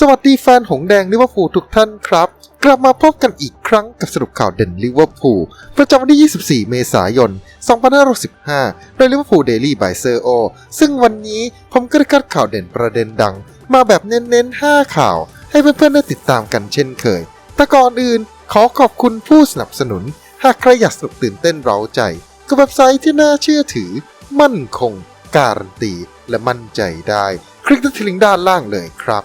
สวัสดีแฟนหงแดงลิเวอร์พูลทุกท่านครับ กลับมาพบกันอีกครั้งกับสรุปข่าวเด่นลิเวอร์พูลประจำวันที่ 24 เมษายน 2565 โดยลิเวอร์พูลเดลี่บายเซอร์โอซึ่งวันนี้ผมก็ได้คัดข่าวเด่นประเด็นดัง มาแบบเน้นๆ 5 ข่าว ให้เพื่อนๆได้ติดตามกันเช่นเคย แต่ก่อนอื่นขอขอบคุณผู้สนับสนุน หากใครอยากสนุกตื่นเต้นเร้าใจกับเว็บไซต์ที่น่าเชื่อถือ มั่นคง การันตี และมั่นใจได้ คลิกที่ลิงก์ด้านล่างเลยครับ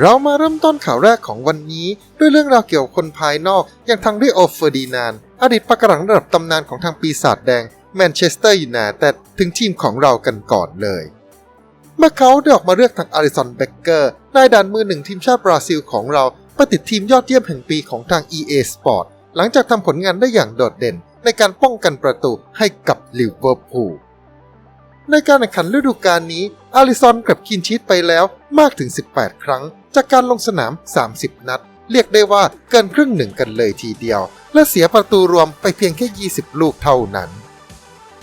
เรามาเริ่มต้นข่าวแรกของวันนี้ ด้วยเรื่องราวเกี่ยวกับคนภายนอก อย่างทางริโอเฟอร์ดินานอดีตปากกรังระดับตำนานของทางปีศาจแดงแมนเชสเตอร์ยูไนเต็ดถึงทีมของเรากันก่อนเลย เมื่อเขาได้ออกมาเลือกทางอาริสันเบเกอร์นายด่านมือหนึ่งทีมชาติบราซิลของเราไปติดทีมยอดเยี่ยมแห่งปีของทาง EA Sport หลังจากทำผลงานได้อย่างโดดเด่น ในการป้องกันประตูให้กับลิเวอร์พูลในการแข่งขันฤดูกาลนี้อาริซอนกับคินชีตไปแล้วมากถึง 18 ครั้ง จากการลงสนาม 30 นัด เรียกได้ว่าเกินครึ่งหนึ่งกันเลยทีเดียว และเสียประตูรวมไปเพียงแค่ 20 ลูกเท่านั้น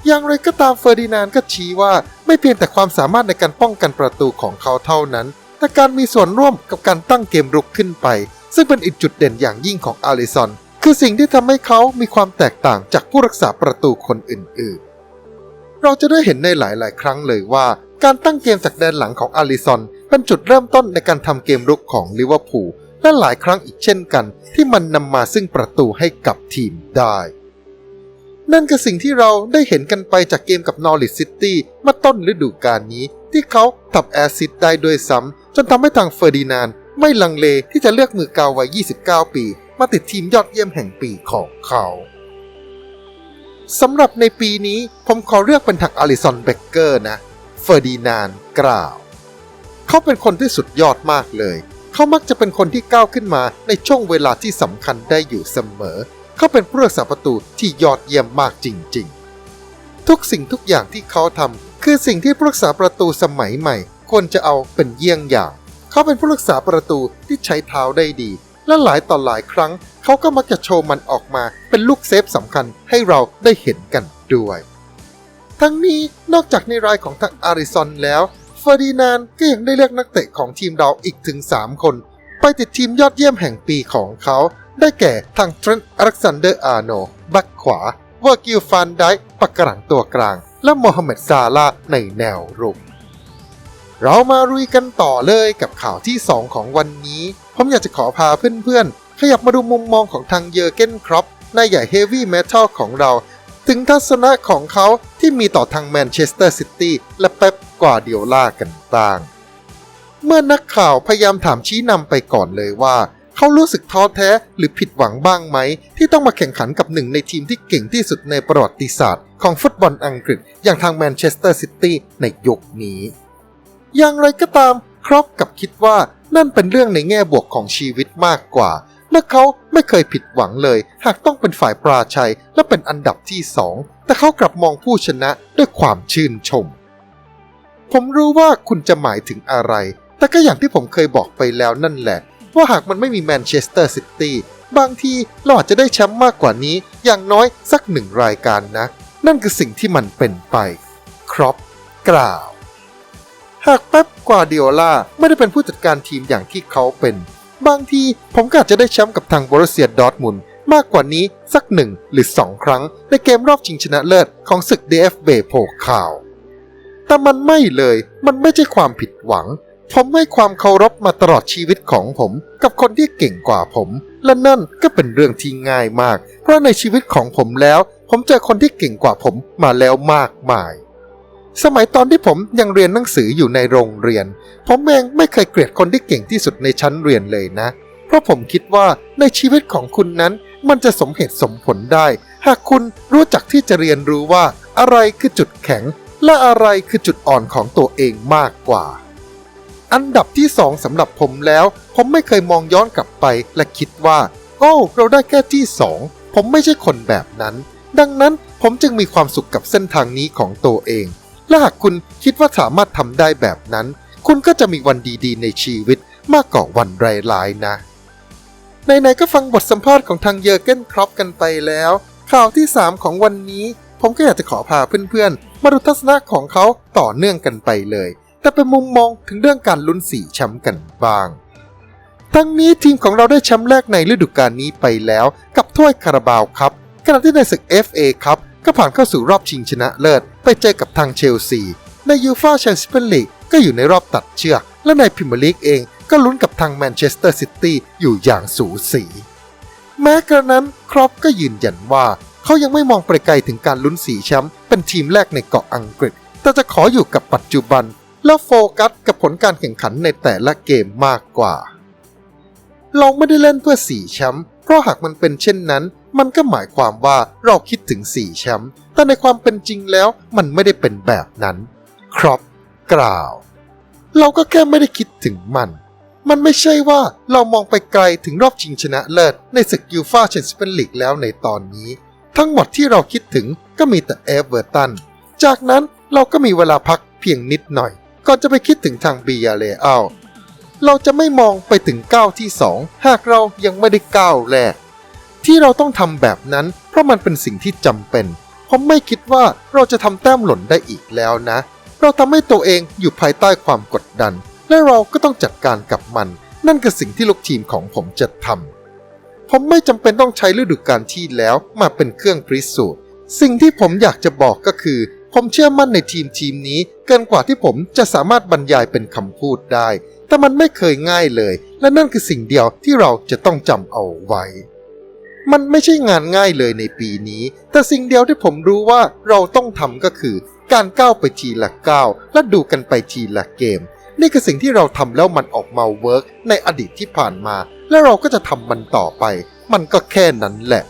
อย่างไรก็ตามเฟอร์ดินานด์ก็ชี้ว่าไม่เพียงแต่ความสามารถในการป้องกันประตูของเขาเท่านั้น แต่การมีส่วนร่วมกับการตั้งเกมรุกขึ้นไป ซึ่งเป็นอีกจุดเด่นอย่างยิ่งของอาริซอนคือสิ่งที่ทำให้เขามีความแตกต่างจากผู้รักษาประตูคนอื่นๆ เราจะได้เห็นในหลายๆ ครั้งเลยว่า การตั้งเกมจากแดนหลังของอาริซอน เป็นจุดเริ่มต้นในการทำเกมรุกของลิเวอร์พูลและหลายครั้งอีกเช่นกัน ที่มันนำมาซึ่งประตูให้กับทีมได้ นั่นคือสิ่งที่เราได้เห็นกันไปจากเกมกับนอริ c ซิตี้เมื่อต้นฤดูกาลนี้ ที่เขาทับแอซิดได้ด้วยซ้ำจนทำให้ทางเฟอร์ดินานไม่ลังเลที่จะเลือกมือกาววัย 29 ปี มาติดทีมยอดเยี่ยมแห่งปีของเขาสำหรับในปีนี้ผมขอเลือกเป็นทางอาริสันเบเกอร์นะ เฟอร์ดินานกล่าว เขาเป็นคนที่สุดยอดมากเลย เขามักจะเป็นคนที่ก้าวขึ้นมาในช่วงเวลาที่สำคัญได้อยู่เสมอ เขาเป็นผู้รักษาประตูที่ยอดเยี่ยมมากจริง ๆ ทุกสิ่งทุกอย่างที่เขาทำคือสิ่งที่ผู้รักษาประตูสมัยใหม่ ควรจะเอาเป็นเยี่ยงอย่าง เขาเป็นผู้รักษาประตูที่ใช้เท้าได้ดี และหลายต่อหลายครั้ง เขาก็มักจะโชว์มันออกมาเป็นลูกเซฟสำคัญให้เราได้เห็นกันด้วย ทั้งนี้นอกจากในรายของทางอาริซอนแล้ว ฟอร์ดินานก็ยังได้เลือกนักเตะของทีมเราอีกถึง 3 คน ไปติดทีมยอดเยี่ยมแห่งปีของเขา ได้แก่ทางเทรนต์อเล็กซานเดอร์อาร์โนบักขวาวอร์กิลฟานไดปักกระหลังตัวกลาง และโมฮัมเหม็ดซาลาในแนวรุก เรามารุยกันต่อเลยกับข่าวที่ 2 ของวันนี้ ผมอยากจะขอพาเพื่อนๆ ขยับมาดูมุมมองของทางเยอร์เกนครอปนายใหญ่เฮฟวี่เมทัลของเรา ถึงทัศนะของเขาที่มีต่อทางแมนเชสเตอร์ซิตี้และเป๊ป กวาเดียล่ากันบ้าง เมื่อนักข่าวพยายามถามชี้นำไปก่อนเลยว่า เขารู้สึกท้อแท้หรือผิดหวังบ้างไหม ที่ต้องมาแข่งขันกับหนึ่งในทีมที่เก่งที่สุดในประวัติศาสตร์ ของฟุตบอลอังกฤษ อย่างทางแมนเชสเตอร์ซิตี้ในยุคนี้ อย่างไรก็ตามครอปกับคิดว่านั่นเป็นเรื่องในแง่บวกของชีวิตมากกว่าและเขาไม่เคยผิดหวังเลย หากต้องเป็นฝ่ายปราชัยและเป็นอันดับที่สองแต่เขากลับมองผู้ชนะด้วยความชื่นชม ผมรู้ว่าคุณจะหมายถึงอะไร แต่ก็อย่างที่ผมเคยบอกไปแล้วนั่นแหละ ว่าหากมันไม่มีแมนเชสเตอร์ซิตี้บางทีเราอาจจะได้แชมป์มากกว่านี้ อย่างน้อยสักหนึ่งรายการนะ นั่นคือสิ่งที่มันเป็นไปครอปกล่าว หากเป๊ปกวาเดียล่าไม่ได้เป็นผู้จัดการทีมอย่างที่เขาเป็น บางทีผมก็อาจจะได้แชมป์กับทางบร u เซียดอทมุนมากกว่านี้สักหนึ่งหรือสองครั้งในเกมรอบชิงชนะเลิศของศึก DFB โพคาว แต่มันไม่เลย มันไม่ใช่ความผิดหวัง ผมให้ความเคารพมาตลอดชีวิตของผม กับคนที่เก่งกว่าผม และนั่นก็เป็นเรื่องที่ง่ายมาก เพราะในชีวิตของผมแล้ว ผมเจอคนที่เก่งกว่าผมมาแล้วมากมาย สมัยตอนที่ผมยังเรียนหนังสืออยู่ในโรงเรียน ผมเองไม่เคยเกลียดคนที่เก่งที่สุดในชั้นเรียนเลยนะ เพราะผมคิดว่าในชีวิตของคุณนั้นมันจะสมเหตุสมผลได้ หากคุณรู้จักที่จะเรียนรู้ว่าอะไรคือจุดแข็ง และอะไรคือจุดอ่อนของตัวเองมากกว่า อันดับที่สองสำหรับผมแล้ว ผมไม่เคยมองย้อนกลับไปและคิดว่า โอ้เราได้แค่ที่สองผมไม่ใช่คนแบบนั้น ดังนั้นผมจึงมีความสุขกับเส้นทางนี้ของตัวเอง และหากคุณคิดว่าสามารถทำได้แบบนั้น คุณก็จะมีวันดีๆ ในชีวิตมากกว่าวันร้ายๆนะไหนๆก็ฟังบทสัมภาษณ์ของทางเยอร์เกนครอปกันไปแล้ว ข่าวที่ 3 ของวันนี้ ผมก็อยากจะขอพาเพื่อนๆ มาดูทัศนะของเขาต่อเนื่องกันไปเลย แต่เป็นมุมมองถึงเรื่องการลุ้นสี่แชมป์กันบ้าง ทั้งนี้ทีมของเราได้แชมป์แรกในฤดูกาลนี้ไปแล้ว กับถ้วยคาราบาวครับขณะที่ในศึก FA ครับก็ผ่านเข้าสู่รอบชิงชนะเลิศ ไปเจอกับทางเชลซี ในยูฟาแชมเปี้ยนลีกก็อยู่ในรอบตัดเชือก และในพรีเมียร์ลีกเองก็ลุ้นกับทางแมนเชสเตอร์ซิตี้อยู่อย่างสูสี แม้กระนั้นครอปก็ยืนยันว่า เขายังไม่มองไปไกลถึงการลุ้นสีแชมป์เป็นทีมแรกในเกาะอังกฤษ แต่จะขออยู่กับปัจจุบัน แล้วโฟกัสกับผลการแข่งขันในแต่ละเกมมากกว่า เราไม่ได้เล่นเพื่อสีแชมป์เพราะหากมันเป็นเช่นนั้น มันก็หมายความว่าเราคิดถึงสีแชมป์แต่ในความเป็นจริงแล้วมันไม่ได้เป็นแบบนั้น ครอปกล่าว เราก็แค่ไม่ได้คิดถึงมันมันไม่ใช่ว่าเรามองไปไกลถึงรอบชิงชนะเลิศในศึกยูฟาแชมเปี้ยนลีกแล้วในตอนนี้ ทั้งหมดที่เราคิดถึงก็มีแต่เอเวอร์ตัน จากนั้นเราก็มีเวลาพักเพียงนิดหน่อย ก่อนจะไปคิดถึงทางบียาเลอาเราจะไม่มองไปถึงก้าวที่ 2 หากเรายังไม่ได้ก้าวแรก ที่เราต้องทำแบบนั้น เพราะมันเป็นสิ่งที่จำเป็นผมไม่คิดว่าเราจะทำแต้มหล่นได้อีกแล้วนะ เราทำให้ตัวเองอยู่ภายใต้ความกดดัน และเราก็ต้องจัดการกับมัน นั่นคือสิ่งที่ลูกทีมของผมจะทำ ผมไม่จำเป็นต้องใช้ฤดูกาลที่แล้วมาเป็นเครื่องพิสูจน์สิ่งที่ผมอยากจะบอกก็คือ ผมเชื่อมั่นในทีมทีมนี้ เกินกว่าที่ผมจะสามารถบรรยายเป็นคำพูดได้ แต่มันไม่เคยง่ายเลย และนั่นคือสิ่งเดียวที่เราจะต้องจำเอาไว้ มันไม่ใช่งานง่ายเลยในปีนี้ แต่สิ่งเดียวที่ผมรู้ว่าเราต้องทำก็คือ การก้าวไปทีละก้าวและดูกันไปทีละเกม นี่คือสิ่งที่เราทำแล้วมันออกมาเวิร์กในอดีตที่ผ่านมา และเราก็จะทำมันต่อไป มันก็แค่นั้นแหละ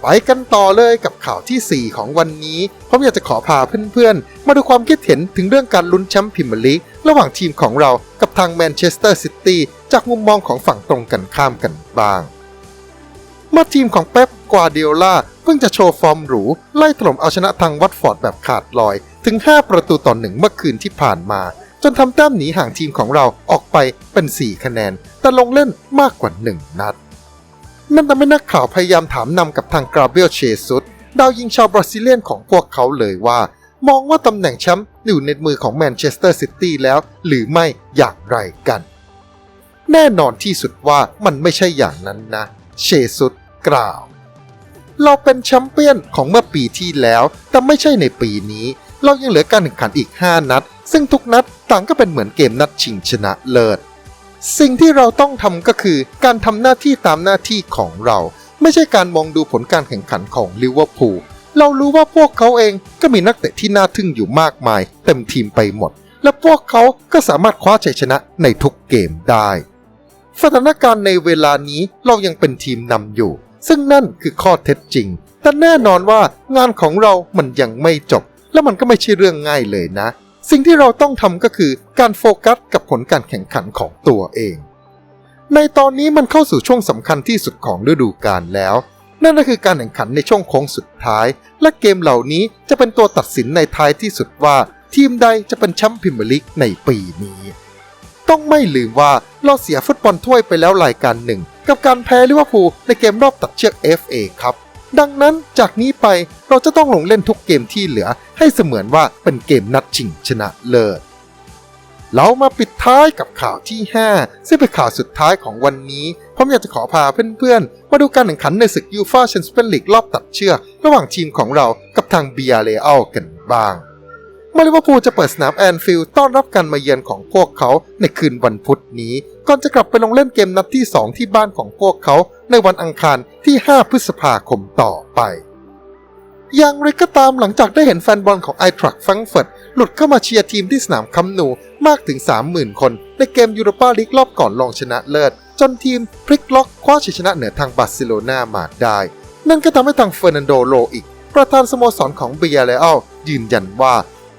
ไปกันต่อเลยกับข่าวทีสี่ 4 ของวันนี้ ผมอยากจะขอพาเพื่อนๆ มาดูความคิดเห็นถึงเรื่องการลุ้นแชมป์พรีเมียร์ลีกระหว่างทีมของเรากับทางแมนเชสเตอร์ซิตี้จากมุมมองของฝั่งตรงกันข้ามกันบ้างเมื่อทีมของเป๊ปกวาเดียล่าเพิ่งจะโชว์ฟอร์มหรู ไล่ถล่มเอาชนะทางวัตฟอร์ดแบบขาดลอย ถึง 5 ประตูต่อหนึ่งเมื่อคืนที่ผ่านมา นทำแต้มหนีห่างทีมของเราออกไปเป็น 4 คะแนน แต่ลงเล่นมากกว่า 1 นัด นั่นทำให้นักข่าวพยายามถามนำกับทางกราเบลเชซุสดาวยิงชาวบราซิเลียนของพวกเขาเลยว่า มองว่าตำแหน่งแชมป์อยู่ในมือของแมนเชสเตอร์ซิตี้แล้ว หรือไม่อย่างไรกัน แน่นอนที่สุดว่ามันไม่ใช่อย่างนั้นนะ เชซุสกล่าว เราเป็นแชมเปี้ยนของเมื่อปีที่แล้ว แต่ไม่ใช่ในปีนี้ เรายังเหลือการแข่งขันอีก 5 นัด ซึ่งทุกนัดต่างก็เป็นเหมือนเกมนัดชิงชนะเลิศ สิ่งที่เราต้องทำก็คือการทำหน้าที่ตามหน้าที่ของเรา ไม่ใช่การมองดูผลการแข่งขันของลิเวอร์พูลเรารู้ว่าพวกเขาเองก็มีนักเตะที่น่าทึ่งอยู่มากมาย เต็มทีมไปหมด และพวกเขาก็สามารถคว้าชัยชนะในทุกเกมได้ สถานการณ์ในเวลานี้เรายังเป็นทีมนำอยู่ ซึ่งนั่นคือข้อเท็จจริง แต่แน่นอนว่างานของเรามันยังไม่จบ และมันก็ไม่ใช่เรื่องง่ายเลยนะ สิ่งที่เราต้องทำก็คือการโฟกัสกับผลการแข่งขันของตัวเอง ในตอนนี้มันเข้าสู่ช่วงสำคัญที่สุดของฤดูกาลแล้ว นั่นก็คือการแข่งขันในช่วงโค้งสุดท้าย และเกมเหล่านี้จะเป็นตัวตัดสินในท้ายที่สุดว่า ทีมใดจะเป็นแชมป์พรีเมียร์ลีกในปีนี้ต้องไม่ลืมว่าเราเสียฟุตบอลถ้วยไปแล้วรายการหนึ่ง กับการแพ้ลิเวอร์พูลในเกมรอบตัดเชือก FA ครับ ดังนั้นจากนี้ไปเราจะต้องลงเล่นทุกเกมที่เหลือให้เสมือนว่าเป็นเกมนัดชิงชนะเลิศเรามาปิดท้ายกับข่าวที่ 5 ซึ่งเป็นข่าวสุดท้ายของวันนี้ผมอยากจะขอพาเพื่อนๆ มาดูการแข่งขันในศึกยูฟาแชมเปี้ยนลีกรอบตัดเชือกระหว่างทีมของเรากับทางเบียเรอัลกันบ้างมาลิเวอร์พูลจะเปิดสนามแอนฟิลด์ต้อนรับการมาเยือนของพวกเขาในคืนวันพุธนี้ ก่อนจะกลับไปลงเล่นเกมนัดที่ 2 ที่บ้านของพวกเขา ในวันอังคารที่ 5 พฤษภาคมต่อไป อย่างไรก็ตามหลังจากได้เห็นแฟนบอลของไอทรัคฟังเฟิร์ตหลุดเข้ามาเชียร์ทีมที่สนามคัมนูมากถึง 30,000 คน ในเกมยูโรปาลีกรอบก่อนรองชนะเลิศ จนทีมพลิกล็อกคว้าชัยชนะเหนือทางบาร์เซโลนามาได้ นั่นก็ทำให้ทางเฟอร์นันโดโลอีก ประธานสโมสรของเบียเรอัลยืนยันว่า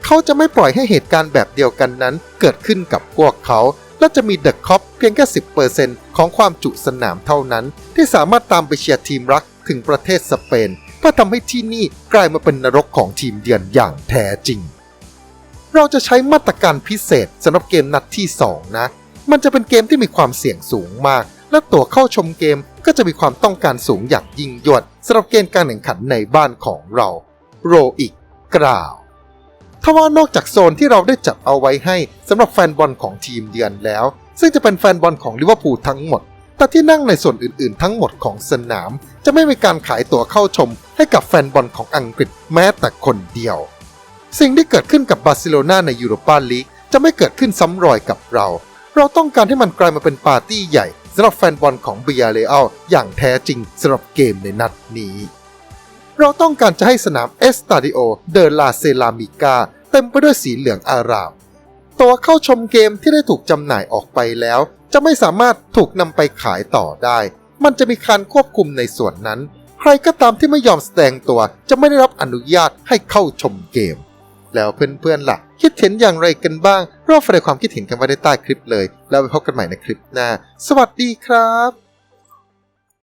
เขาจะไม่ปล่อยให้เหตุการณ์แบบเดียวกันนั้นเกิดขึ้นกับพวกเขา และจะมีเดอะคอปเพียงแค่ 10%ของความจุสนามเท่านั้น ที่สามารถตามไปเชียร์ทีมรักถึงประเทศสเปนเพื่อทำให้ที่นี่กลายมาเป็นนรกของทีมเยือนอย่างแท้จริง เราจะใช้มาตรการพิเศษสำหรับเกมนัดที่ 2 นะ มันจะเป็นเกมที่มีความเสี่ยงสูงมาก และตั๋วเข้าชมเกมก็จะมีความต้องการสูงอย่างยิ่งยวดสำหรับเกมการแข่งขันในบ้านของเรา โรอีกกล่าว ทว่านอกจากโซนที่เราได้จัดเอาไว้ให้สำหรับแฟนบอลของทีมเยือนแล้ว ซึ่งจะเป็นแฟนบอลของลิเวอร์พูลทั้งหมด แต่ที่นั่งในส่วนอื่นๆ ทั้งหมดของสนาม จะไม่มีการขายตั๋วเข้าชม ให้กับแฟนบอลของอังกฤษแม้แต่คนเดียว สิ่งที่เกิดขึ้นกับบาร์เซโลนาในยูโรปาลีกจะไม่เกิดขึ้นซ้ำรอยกับเรา เราต้องการให้มันกลายมาเป็นปาร์ตี้ใหญ่สำหรับแฟนบอลของเบียเรอัลอย่างแท้จริงสำหรับเกมในนัดนี้ เราต้องการจะให้สนามเอสตาดิโอเดลาเซรามิกา เต็มไปด้วยสีเหลืองอาราม ตัวเข้าชมเกมที่ได้ถูกจำหน่ายออกไปแล้ว จะไม่สามารถถูกนำไปขายต่อได้ มันจะมีการควบคุมในส่วนนั้น ใครก็ตามที่ไม่ยอมแสดงตัวจะไม่ได้รับอนุญาตให้เข้าชมเกม แล้วเพื่อนๆล่ะ คิดเห็นอย่างไรกันบ้างรอบแสดงความคิดเห็นกันไว้ในใต้คลิปเลย แล้วไปพบกันใหม่ในคลิปหน้า สวัสดีครับ